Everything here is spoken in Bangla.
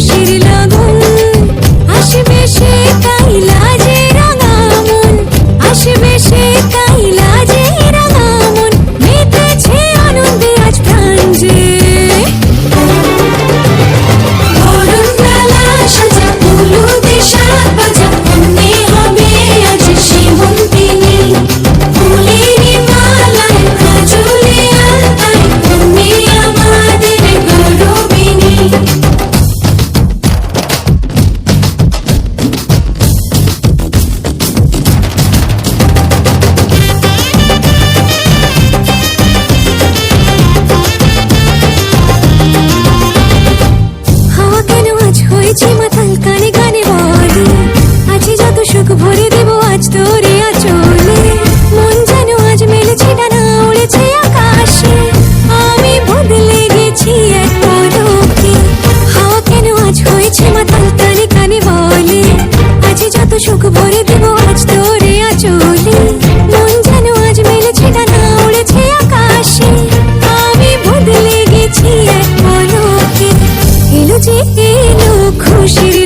হাসির লাগুন হাসি মেশে 不思。